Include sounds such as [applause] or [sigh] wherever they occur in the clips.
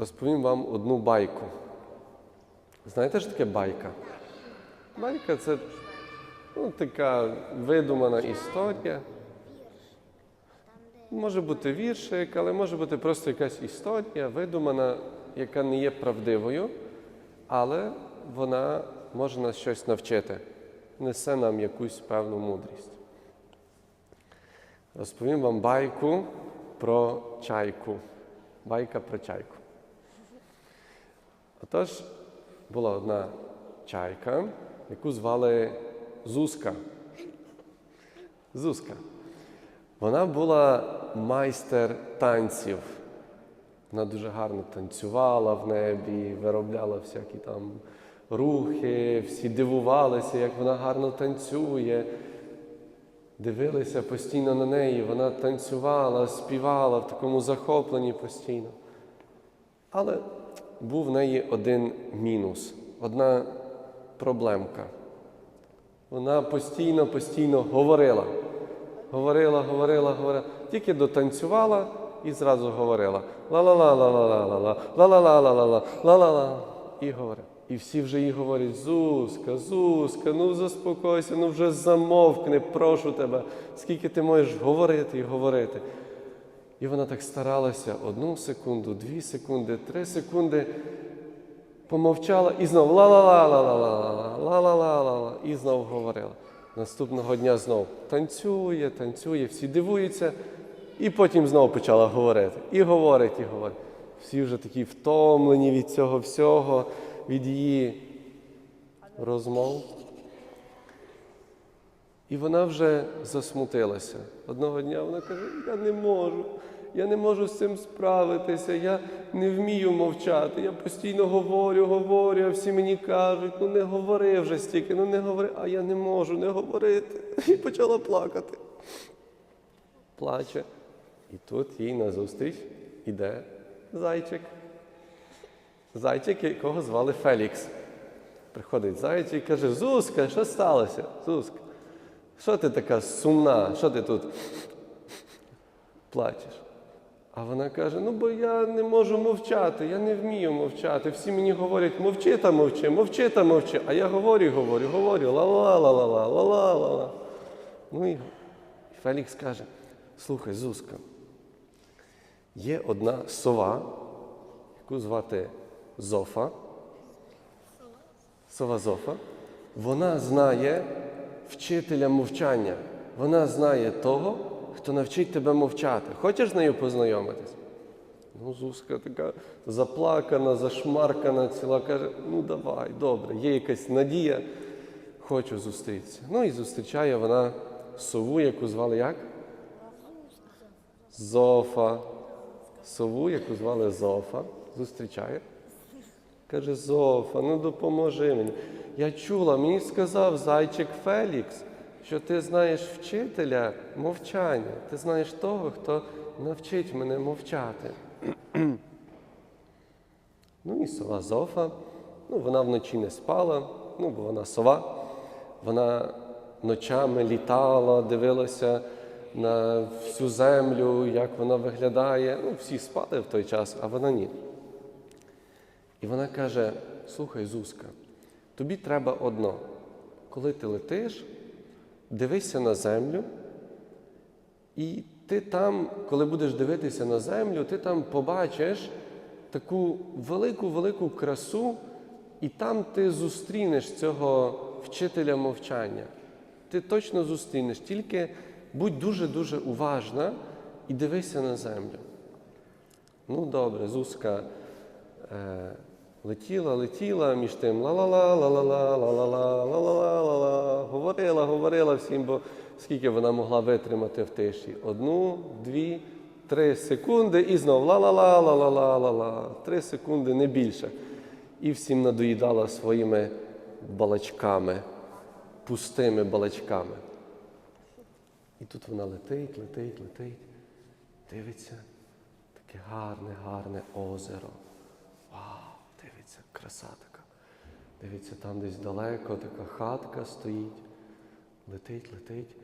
розповім вам одну байку. Знаєте, що таке байка? Байка це ну, така видумана історія. Може бути віршик, але може бути просто якась історія, видумана, яка не є правдивою, але вона може нас щось навчити, несе нам якусь певну мудрість. Розповім вам байку про чайку. Байка про чайку. Отож, була одна чайка, яку звали Зузка. Зузка. Вона була майстер танців. Вона дуже гарно танцювала в небі, виробляла всякі там рухи, всі дивувалися, як вона гарно танцює. Дивилися постійно на неї, вона танцювала, співала в такому захопленні постійно. Але був в неї один мінус, одна проблемка. Вона постійно, постійно говорила. Говорила, говорила, говорила. Тільки дотанцювала і зразу говорила. Ла-ла-ла-ла-ла-ла-ла, ла-ла-ла-ла-ла-ла, ла-ла-ла. І говорить. І всі вже їй говорять: Зузка, Зузка, ну заспокойся, ну вже замовкни, прошу тебе, скільки ти можеш говорити і говорити. І вона так старалася одну секунду, дві секунди, три секунди. Помовчала і знов ла-ла-ла-ла-ла-ла-ла, ла-ла-ла-ла-ла, і знов говорила. Наступного дня знов танцює, танцює, всі дивуються, і потім знов почала говорити. І говорить, і говорить. Всі вже такі втомлені від цього всього, від її розмов. І вона вже засмутилася. Одного дня вона каже: Я не можу, я не можу з цим справитися, я не вмію мовчати. Я постійно говорю, говорю, а всі мені кажуть, ну не говори вже стільки, ну не говори, а я не можу не говорити. [laughs] І почала плакати. Плаче. І тут їй назустріч іде зайчик. Зайчик, якого звали Фелікс. Приходить зайчик і каже: Зузка, що сталося? Зузка, що ти така сумна? Що ти тут плачеш? А вона каже: ну бо я не можу мовчати, я не вмію мовчати. Всі мені говорять, мовчи та мовчи, мовчи та мовчи. А я говорю, говорю, говорю, ла-ла-ла-ла-ла, ла-ла-ла-ла. Ну і Фелікс каже: слухай, Зузка, є одна сова, яку звати Зофа. Сова Зофа. Вона знає вчителя мовчання. Вона знає того, хто навчить тебе мовчати. Хочеш з нею познайомитись? Ну, Зузка така заплакана, зашмаркана, ціла каже: ну давай, добре, є якась надія, хочу зустрітися. Ну і зустрічає вона сову, яку звали як? Зофа. Сову, яку звали Зофа, зустрічає. Каже, Зофа, ну допоможи мені. Я чула, мені сказав зайчик Фелікс, що ти знаєш вчителя мовчання. Ти знаєш того, хто навчить мене мовчати. [clears throat] ну і сова Зофа, ну вона вночі не спала, ну бо вона сова. Вона ночами літала, дивилася на всю землю, як вона виглядає. Ну, всі спали в той час, а вона ні. І вона каже: слухай, Зузка, тобі треба одно. Коли ти летиш, дивися на землю, і ти там, коли будеш дивитися на землю, ти там побачиш таку велику-велику красу, і там ти зустрінеш цього вчителя мовчання. Ти точно зустрінеш, тільки будь дуже-дуже уважна і дивися на землю. Ну, добре, Зузка. Е, Летіла, летіла між тим ла-ла-ла, ла-ла-ла, ла-ла-ла, ла-ла-ла, ла-ла. Говорила, говорила всім, бо скільки вона могла витримати в тиші? Одну, дві, три секунди і знов ла-ла-ла, ла-ла-ла, ла-ла. Три секунди, не більше. І всім надоїдала своїми балачками, пустими балачками. І тут вона летить, летить, летить, дивиться, таке гарне, гарне озеро. Краса така. Дивиться, там десь далеко така хатка стоїть, летить, летить.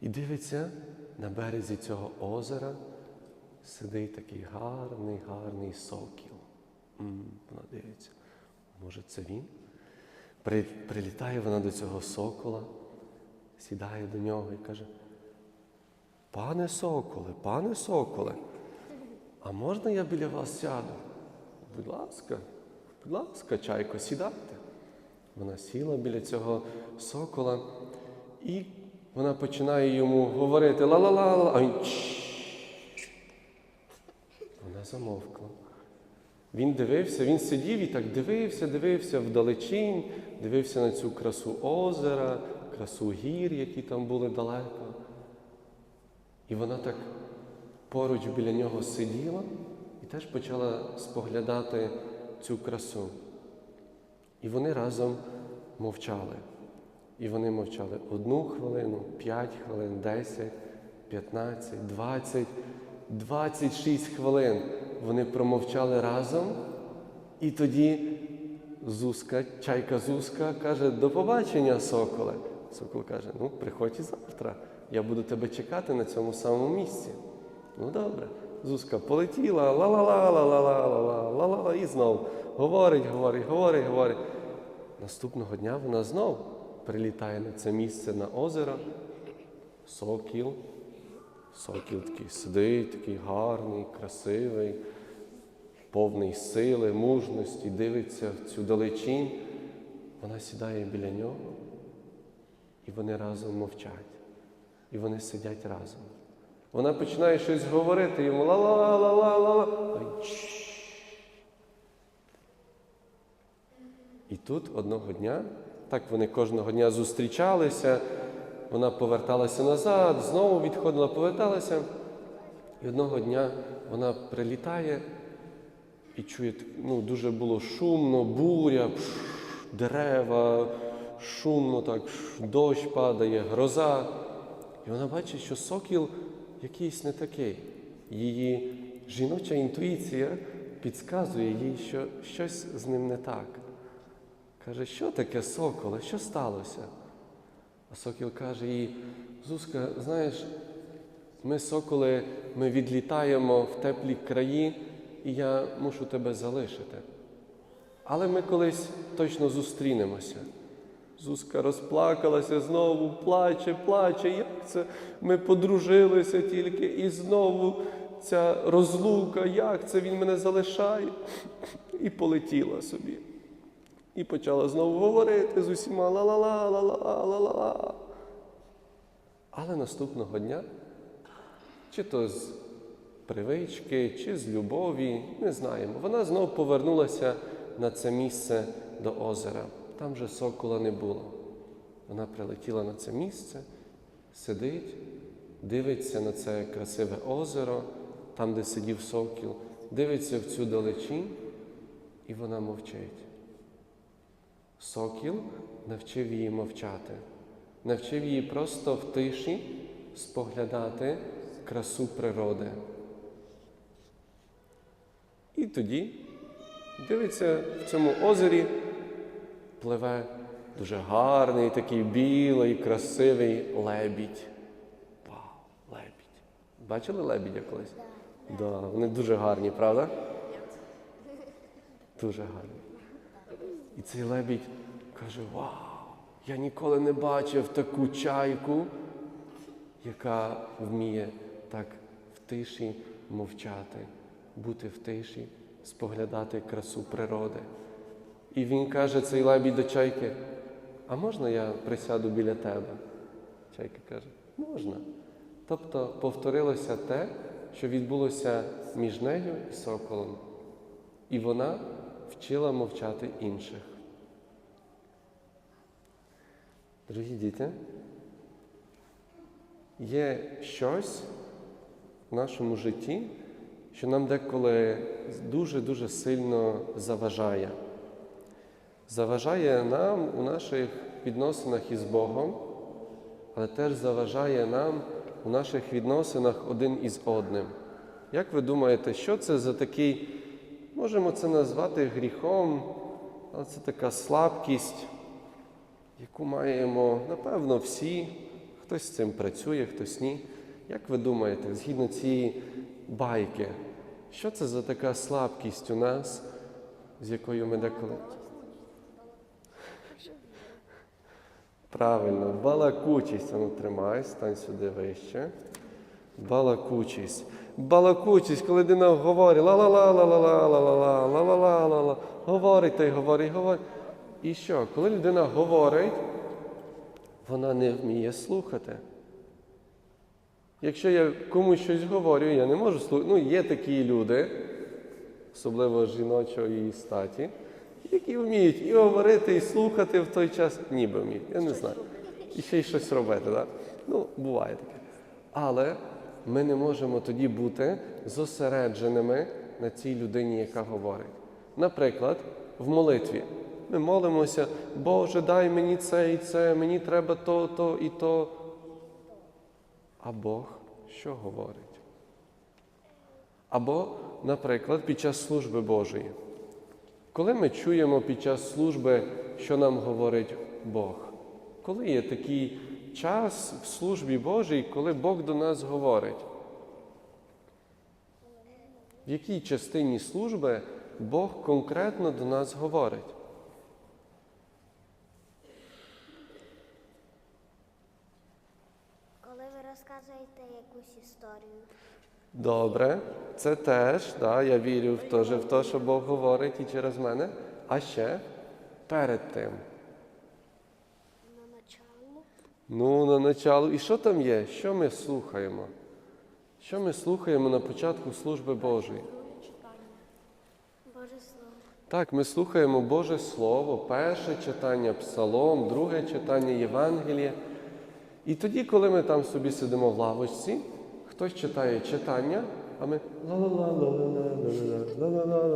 І дивиться, на березі цього озера сидить такий гарний, гарний сокіл. Вона дивиться. Може, це він? При, прилітає вона до цього сокола, сідає до нього і каже: Пане соколе, пане соколе, а можна я біля вас сяду? Будь ласка, будь ласка, чайко, сідайте. Вона сіла біля цього сокола, і вона починає йому говорити ла-ла-ла, а він Вона замовкла. Він дивився, він сидів і так дивився, дивився вдалечінь, дивився на цю красу озера, красу гір, які там були далеко. І вона так поруч біля нього сиділа і теж почала споглядати цю красу. І вони разом мовчали. І вони мовчали одну хвилину, п'ять хвилин, десять, п'ятнадцять, двадцять, двадцять шість хвилин. Вони промовчали разом. І тоді Зузка, чайка Зузка каже: до побачення, соколе. Сокол каже: ну, приходь і завтра. Я буду тебе чекати на цьому самому місці. Ну добре. Зузка полетіла, ла-ла-ла-ла-ла-ла-ла-ла-ла-ла, і знов говорить, говорить, говорить, говорить. Наступного дня вона знов прилітає на це місце на озеро. Сокіл. Сокіл такий сидить, такий гарний, красивий, повний сили, мужності, дивиться в цю далечінь. Вона сідає біля нього, і вони разом мовчать. І вони сидять разом. Вона починає щось говорити йому ла-ла-ла-ла-ла-ла. І тут одного дня, так вони кожного дня зустрічалися, вона поверталася назад, знову відходила, поверталася. І одного дня вона прилітає і чує, ну, дуже було шумно, буря, дерева, шумно, так, дощ падає, гроза. І вона бачить, що сокіл якийсь не такий. Її жіноча інтуїція підказує їй, що щось з ним не так. Каже, що таке соколе, що сталося? А сокіл каже їй, Зузка, знаєш, ми, соколи, ми відлітаємо в теплі краї, і я мушу тебе залишити. Але ми колись точно зустрінемося. Зузка розплакалася, знову плаче, плаче. Як це? Ми подружилися тільки, і знову ця розлука, як це він мене залишає? І полетіла собі. І почала знову говорити з усіма ла-ла-ла, ла-ла-ла, ла-ла-ла. Але наступного дня, чи то з привички, чи з любові, не знаємо. Вона знов повернулася на це місце до озера. Там же сокола не було. Вона прилетіла на це місце, сидить, дивиться на це красиве озеро, там, де сидів сокіл, дивиться в цю далечінь, і вона мовчить. Сокіл навчив її мовчати, навчив її просто в тиші споглядати красу природи. І тоді дивиться в цьому озері, пливе дуже гарний, такий білий, красивий лебідь. Вау, лебідь. Бачили лебідя колись? Так. Да, вони дуже гарні, правда? Дуже гарні. І цей лебідь каже: Вау! Я ніколи не бачив таку чайку, яка вміє так в тиші мовчати, бути в тиші, споглядати красу природи. І він каже, цей лебідь до чайки, а можна я присяду біля тебе? Чайка каже, можна. Тобто повторилося те, що відбулося між нею і соколом. І вона вчила мовчати інших. Дорогі діти, є щось в нашому житті, що нам деколи дуже-дуже сильно заважає. Заважає нам у наших відносинах із Богом, але теж заважає нам у наших відносинах один із одним. Як ви думаєте, що це за такий, можемо це назвати гріхом, але це така слабкість, яку маємо, напевно, всі, хтось з цим працює, хтось ні. Як ви думаєте, згідно цієї байки, що це за така слабкість у нас з якою ми деколи. Правильно, балакучість. А Ну, тримай, стань сюди вище. Балакучість. Балакучість, коли людина говорить ла ла ла ла ла ла ла ла ла ла ла ла ла ла говорить та й говорить, говорить. І що? Коли людина говорить, вона не вміє слухати. Якщо я комусь щось говорю, я не можу слухати. Ну, є такі люди, особливо жіночої статі, які вміють і говорити, і слухати в той час, ніби вміють. Я не знаю. І ще й щось робити. Да? Ну, буває таке. Але ми не можемо тоді бути зосередженими на цій людині, яка говорить. Наприклад, в молитві. Ми молимося, Боже, дай мені це і це, мені треба то, то і то. А Бог що говорить? Або, наприклад, під час служби Божої. Коли ми чуємо під час служби, що нам говорить Бог? Коли є такий час в службі Божій, коли Бог до нас говорить? В якій частині служби Бог конкретно до нас говорить? Коли ви розказуєте якусь історію, Добре, це теж, да, я вірю в теж в те, що Бог говорить і через мене. А ще перед тим. на начало, Ну, на началу. І що там є? Що ми слухаємо? Що ми слухаємо на початку служби Божої? Боже Слово, Так, ми слухаємо Боже Слово, перше читання Псалом, друге читання Євангелія. І тоді, коли ми там собі сидимо в лавочці, Хтось читає читання, а ми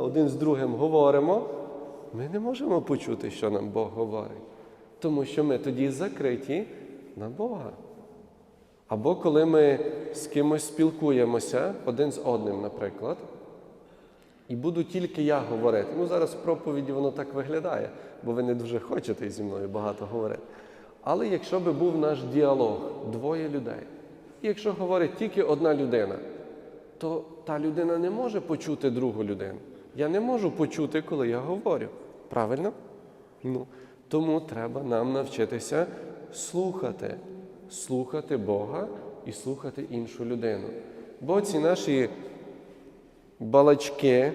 один з другим говоримо. Ми не можемо почути, що нам Бог говорить, тому що ми тоді закриті на Бога. Або коли ми з кимось спілкуємося один з одним, наприклад, і буду тільки я говорити. Ну, зараз в проповіді воно так виглядає, бо ви не дуже хочете зі мною багато говорити. Але якщо би був наш діалог, двоє людей і якщо говорить тільки одна людина, то та людина не може почути другу людину. Я не можу почути, коли я говорю. Правильно? Ну, тому треба нам навчитися слухати, слухати Бога і слухати іншу людину. Бо ці наші балачки,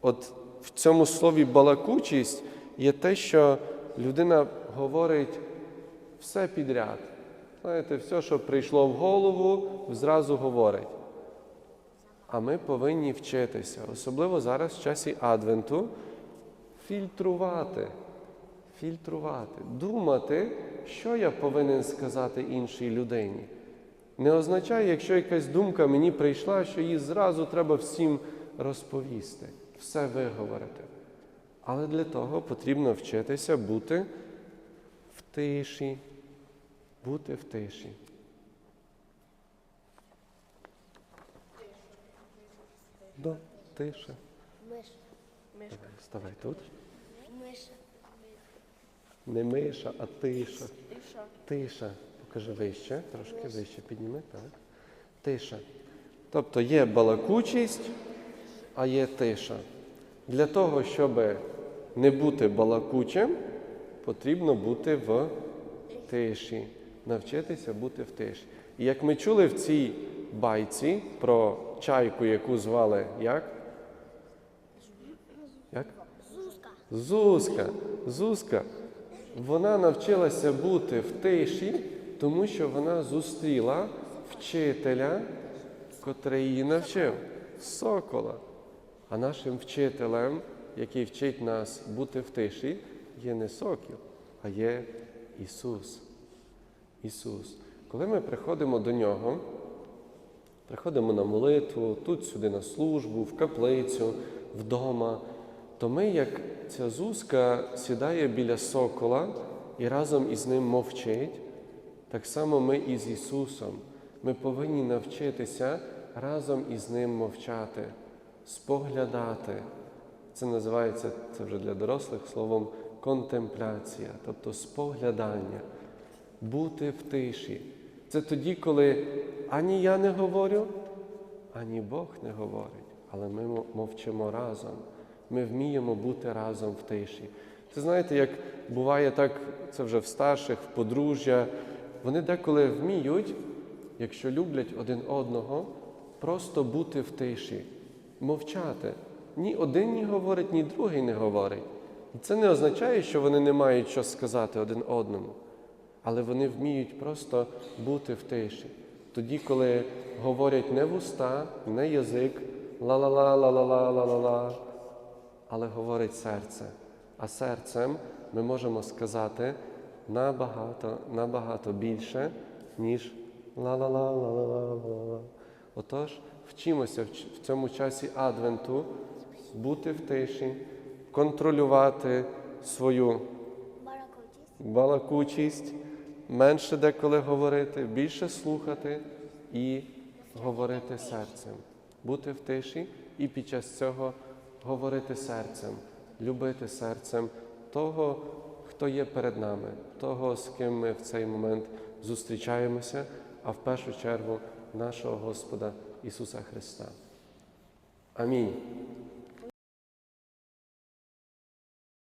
от в цьому слові балакучість є те, що людина говорить все підряд. Знаєте, все, що прийшло в голову, зразу говорить. А ми повинні вчитися, особливо зараз в часі Адвенту, фільтрувати, фільтрувати, думати, що я повинен сказати іншій людині. Не означає, якщо якась думка мені прийшла, що її зразу треба всім розповісти, все виговорити. Але для того потрібно вчитися бути в тиші, бути в тиші. Да, тиша. миш, Давай, Ставай тут. миша, Не миша, а тиша. Тиша. Покажи вище, трошки вище підніми, так. Тиша. Тобто є балакучість, а є тиша. Для того, щоб не бути балакучим, потрібно бути в тиші, навчитися бути в тиші. І як ми чули в цій байці про чайку, яку звали як? Як? зузка, Зузка, Зузка, вона навчилася бути в тиші, тому що вона зустріла вчителя, котрий її навчив, сокола. А нашим вчителем, який вчить нас бути в тиші, є не сокіл, а є Ісус. Ісус. Коли ми приходимо до Нього, приходимо на молитву, тут сюди на службу, в каплицю, вдома, то ми, як ця зузка сідає біля сокола і разом із ним мовчить, так само ми і з Ісусом. Ми повинні навчитися разом із Ним мовчати, споглядати. Це називається це вже для дорослих словом контемпляція, тобто споглядання, бути в тиші. Це тоді, коли ані я не говорю, ані Бог не говорить, але ми мовчимо разом. ми вміємо бути разом в тиші. Це знаєте, як буває так, це вже в старших, в подружжя. Вони деколи вміють, якщо люблять один одного, просто бути в тиші, мовчати. Ні один не говорить, ні другий не говорить. І це не означає, що вони не мають що сказати один одному, але вони вміють просто бути в тиші. Тоді, коли говорять не вуста, не язик, ла-ла-ла, ла-ла-ла, ла-ла-ла, але говорить серце. А серцем ми можемо сказати набагато, набагато більше, ніж ла-ла-ла, ла-ла-ла, ла-ла. Отож, вчимося в цьому часі Адвенту бути в тиші, контролювати свою балакучість, менше деколи говорити, більше слухати і говорити серцем, бути в тиші і під час цього говорити серцем, любити серцем того, хто є перед нами, того, з ким ми в цей момент зустрічаємося, а в першу чергу нашого Господа Ісуса Христа. Амінь.